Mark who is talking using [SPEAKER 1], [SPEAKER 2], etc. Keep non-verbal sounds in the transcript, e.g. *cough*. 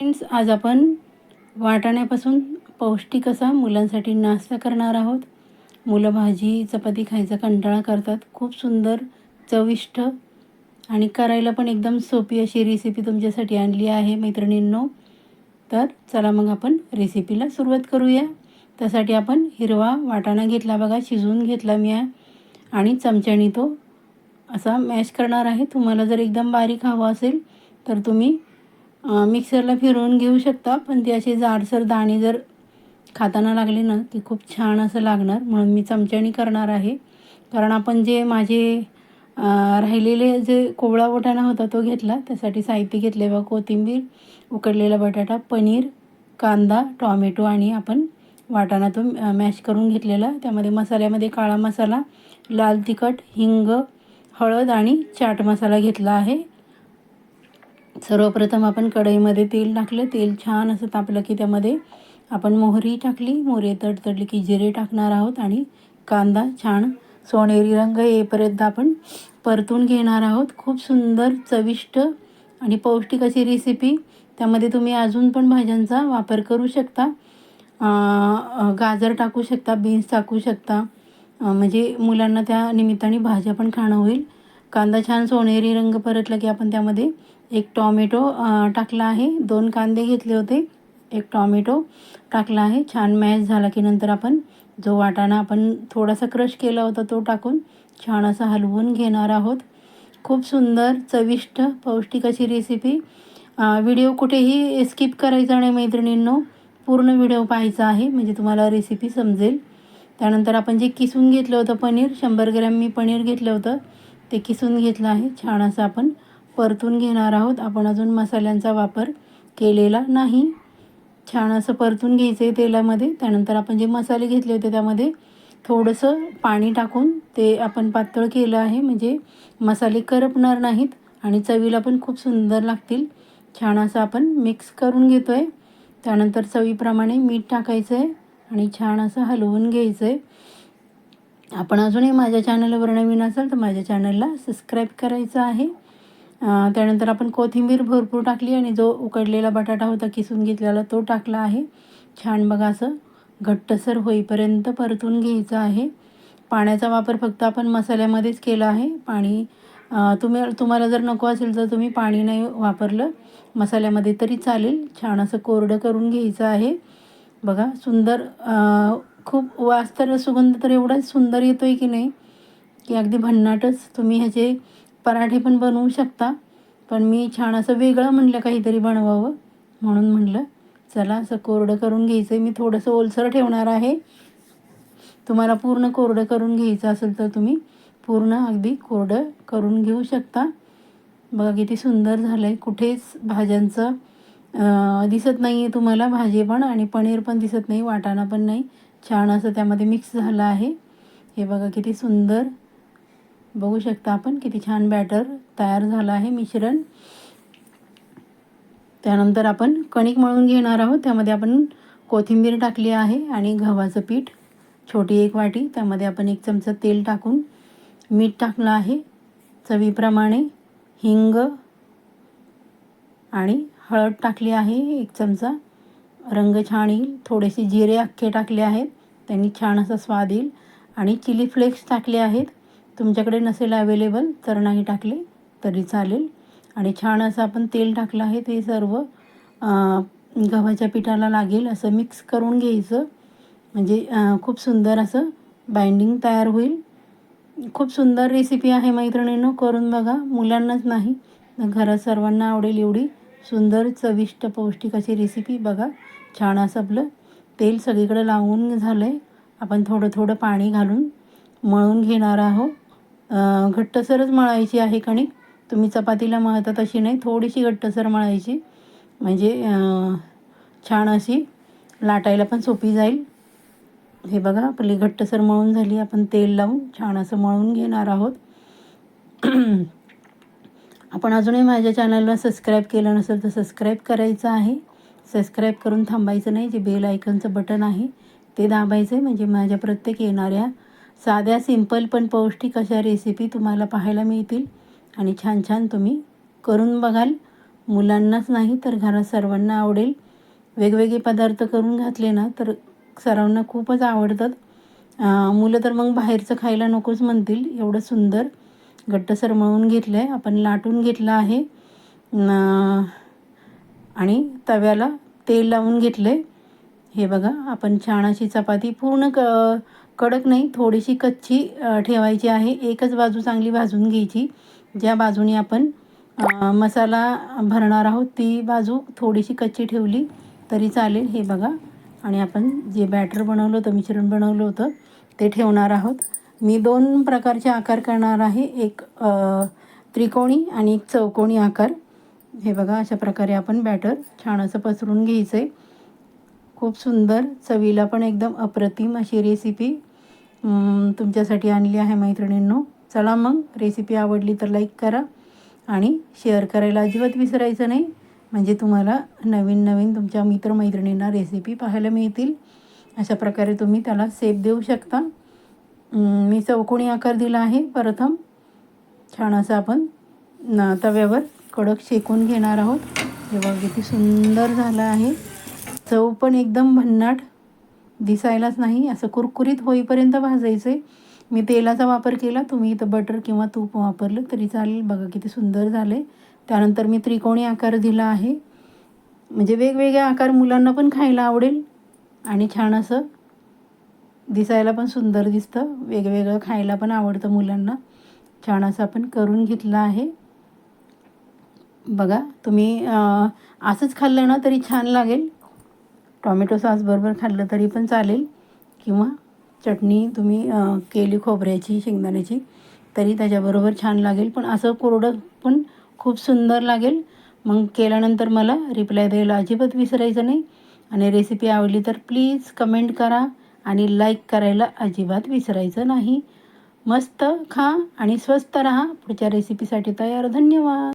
[SPEAKER 1] Friends आज आपण वाटाण्यापासून पौष्टिक असा मुलांसाठी नाश्ता करणार आहोत. मुलं भाजी चपाती खायचा कंटाळा करतात. खूप सुंदर चविष्ट आणि करायला पण एकदम सोपी अशी रेसिपी तुमच्यासाठी आणली आहे मैत्रिणींनो. तर चला मग आपण रेसिपीला सुरुवात करूया. त्यासाठी आपण हिरवा वाटाणा घेतला बघा शिजवून घेतला मी. आणि चमच्याने तो असा मॅश करणार आहे. तुम्हाला जर एकदम बारीक हवा असेल तर तुम्ही मिक्सरला फिरवून घेऊ शकता पण ते असे जाडसर दाणे जर खाताना लागले ना ती खूप छान असं लागणार. म्हणून मी चमच्याने करणार आहे. कारण आपण जे माझे राहिलेले जे कोवळा वटाणा होता तो घेतला त्यासाठी साहित्य घेतले बा कोथिंबीर उकडलेला बटाटा पनीर कांदा टॉमॅटो आणि आपण वाटाणा तो मॅश करून घेतलेला. त्यामध्ये मसाल्यामध्ये काळा मसाला लाल तिखट हिंग हळद आणि चाट मसाला घेतला आहे. सर्वप्रथम आपण कढईमध्ये तेल टाकलं. तेल छान असं तापलं की त्यामध्ये आपण मोहरी टाकली. मोहरी तडतडली की जिरे टाकणार आहोत आणि कांदा छान सोनेरी रंग येईपर्यंत आपण परतून घेणार आहोत. खूप सुंदर चविष्ट आणि पौष्टिक अशी रेसिपी त्यामध्ये तुम्ही अजून पण भाज्यांचा वापर करू शकता. गाजर टाकू शकता बीन्स टाकू शकता. म्हणजे मुलांना त्या निमित्ताने भाज्या पण खाणं होईल. कांदा छान सोनेरी रंग परतला की आपण त्यामध्ये एक टॉमॅटो टाकला आहे. दोन कांदे घेतले होते. एक टॉमॅटो टाकला आहे. छान मॅश झाला की नंतर आपण जो वाटाणा आपण थोडासा क्रश केला होता तो टाकून छान असा हलवून घेणार आहोत. खूप सुंदर चविष्ट पौष्टिक अशी रेसिपी व्हिडिओ कुठेही स्किप करायचा नाही मैत्रिणींनो. पूर्ण व्हिडिओ पाहायचा आहे. म्हणजे तुम्हाला रेसिपी समजेल. त्यानंतर आपण जे किसून घेतलं होतं पनीर शंभर ग्रॅम मी पनीर घेतलं होतं. ते किसून घेतलं आहे. छान असं आपण परतून घेणार आहोत. आपण अजून मसाल्यांचा वापर केलेला नाही. छान असं परतून घ्यायचं आहे तेलामध्ये. त्यानंतर आपण जे मसाले घेतले होते त्यामध्ये थोडंसं पाणी टाकून ते आपण पातळ केलं आहे. म्हणजे मसाले करपणार नाहीत आणि चवीला पण खूप सुंदर लागतील. छान असं आपण मिक्स करून घेतो आहे त्यानंतर चवीप्रमाणे मीठ टाकायचं आहे आणि छान असं हलवून घ्यायचं आहे आपण अजूनही माझ्या चॅनलवर नवीन असाल तर माझ्या चॅनलला सबस्क्राईब करायचं आहे. त्यानंतर आपण कोथिंबीर भरपूर टाकली आणि जो उकडलेला बटाटा होता किसून घेतलेला तो टाकला आहे. छान बघा असं घट्टसर होईपर्यंत परतून घ्यायचं आहे. पाण्याचा वापर फक्त आपण मसाल्यामध्येच केला आहे. पाणी तुम्ही तुम्हाला जर नको असेल तर तुम्ही पाणी नाही वापरलं. मसाल्यामध्ये तरी चालेल. छान असं कोरडं करून घ्यायचं आहे. बघा सुंदर खूप वास तर सुगंध तर एवढाच सुंदर येतो आहे की नाही की अगदी भन्नाटच तुम्ही ह्याचे पराठे पण बनवू शकता. पण मी छान असं वेगळं म्हणलं काहीतरी बनवावं म्हणून म्हणलं चला असं कोरडं करून घ्यायचं आहे मी थोडंसं ओलसर ठेवणार आहे. तुम्हाला पूर्ण कोरडं करून घ्यायचं असेल तर तुम्ही पूर्ण अगदी कोरडं करून घेऊ शकता. बघा किती सुंदर झालं आहे कुठेच भाज्यांचं दिसत नाही आहे तुम्हाला भाजी पण आणि पनीर पण दिसत नाही वाटाणा पण नाही. छान असं त्यामध्ये मिक्स झालं आहे. हे बघा किती सुंदर बघू शकता आपण किती छान बॅटर तयार झालं आहे मिश्रण. त्यानंतर आपण कणिक मळून घेणार आहोत. त्यामध्ये आपण कोथिंबीर टाकली आहे आणि गव्हाचं पीठ. छोटी एक वाटी. त्यामध्ये आपण एक चमचा तेल टाकून मीठ टाकलं आहे. चवीप्रमाणे हिंग आणि हळद टाकली आहे. एक चमचा रंग छान येईल. थोडेसे जिरे अख्खे टाकले आहेत. त्यांनी छान असा स्वाद येईल. आणि चिली फ्लेक्स टाकले आहेत. तुमच्याकडे नसेल अवेलेबल तर नाही टाकले तरी चालेल. आणि छान असं आपण तेल टाकलं आहे ते सर्व गव्हाच्या पिठाला लागेल असं मिक्स करून घ्यायचं. म्हणजे खूप सुंदर असं बाइंडिंग तयार होईल. खूप सुंदर रेसिपी आहे मैत्रिणींनो करून बघा. मुलांनाच नाही घरात सर्वांना आवडेल एवढी सुंदर चविष्ट पौष्टिक अशी रेसिपी बघा छान असं आपलं तेल सगळीकडे लावून झालं आहे आपण थोडं थोडं पाणी घालून मळून घेणार आहोत. घट्टसरच मळायची आहे कणिक. तुम्ही चपातीला मळता तशी नाही थोडीशी घट्टसर मळायची. म्हणजे छान अशी लाटायला पण सोपी जाईल. हे बघा आपली घट्टसर मळून झाली. आपण तेल लावून छान असं मळून घेणार आहोत. *clears throat* आपण अजूनही माझ्या चॅनलला सबस्क्राईब केलं नसेल तर सबस्क्राईब करायचं आहे. सबस्क्राईब करून थांबायचं नाही जे बेल आयकनचं बटन आहे ते दाबायचं आहे म्हणजे माझ्या प्रत्येक येणाऱ्या साध्या सिंपल पण पौष्टिक अशा रेसिपी तुम्हाला पाहायला मिळतील. आणि छान छान तुम्ही करून बघाल. मुलांनाच नाही तर घरात सर्वांना आवडेल. वेगवेगळे पदार्थ करून घातले ना तर सर्वांना खूपच आवडतात. मुलं तर मग बाहेरचं खायला नकोच म्हणतील. एवढं सुंदर घट्टसर मळून घेतलं आहे आपण लाटून घेतलं आहे. आणि तव्याला तेल लावून घेतलं आहे हे बघा आपण छान अशी चपाती पूर्ण क कडक नाही थोडीशी कच्ची ठेवायची आहे. एकच बाजू चांगली भाजून घ्यायची. ज्या बाजूने आपण मसाला भरणार आहोत ती बाजू थोडीशी कच्ची ठेवली तरी चालेल. हे बघा. आणि आपण जे बॅटर बनवलं होतं मिश्रण बनवलं होतं ते ठेवणार आहोत. मी दोन प्रकारचे आकार करणार आहे. एक त्रिकोणी आणि एक चौकोणी आकार. हे बघा अशा प्रकारे आपण बॅटर छान असं पसरून घ्यायचं आहे खूप सुंदर चवीला पण एकदम अप्रतिम अशी रेसिपी तुमच्यासाठी आणली आहे मैत्रिणींनो. चला मग रेसिपी आवडली तर लाईक करा आणि शेअर करायला अजिबात विसरायचं नाही. म्हणजे तुम्हाला नवीन नवीन तुमच्या मित्रमैत्रिणींना रेसिपी पाहायला मिळतील. अशा प्रकारे तुम्ही त्याला सेप देऊ शकता. मी चौकोनी आकार दिला आहे. प्रथम छान असं आपण तव्यावर कडक शेकून घेणार आहोत. हे किती सुंदर झालं आहे. चव पण एकदम भन्नाट. दिसायलाच नाही असं कुरकुरीत होईपर्यंत भाजायचं. आहे मी तेलाचा वापर केला तुम्ही इथं बटर किंवा तूप वापरलं तरी चालेल. बघा किती सुंदर झाले त्यानंतर मी त्रिकोणी आकार दिला आहे. म्हणजे वेगवेगळे आकार मुलांना पण खायला आवडेल आणि छान असं दिसायला पण सुंदर दिसतं. वेगवेगळं खायला पण आवडतं मुलांना. छान असं आपण करून घेतलं आहे. बघा तुम्ही असंच खाल्लं ना तरी छान लागेल. टॉमॅटो सॉसबरोबर खाल्लं तरी पण चालेल. किंवा चटणी तुम्ही केली खोबऱ्याची शेंगदाण्याची तरी त्याच्याबरोबर छान लागेल. पण असं कोरडं पण खूप सुंदर लागेल. मग केल्यानंतर मला रिप्लाय द्यायला अजिबात विसरायचं नाही. आणि रेसिपी आवडली तर प्लीज कमेंट करा आणि लाईक करायला अजिबात विसरायचं नाही. मस्त खा आणि स्वस्त रहा. पुढच्या रेसिपीसाठी तयार. धन्यवाद.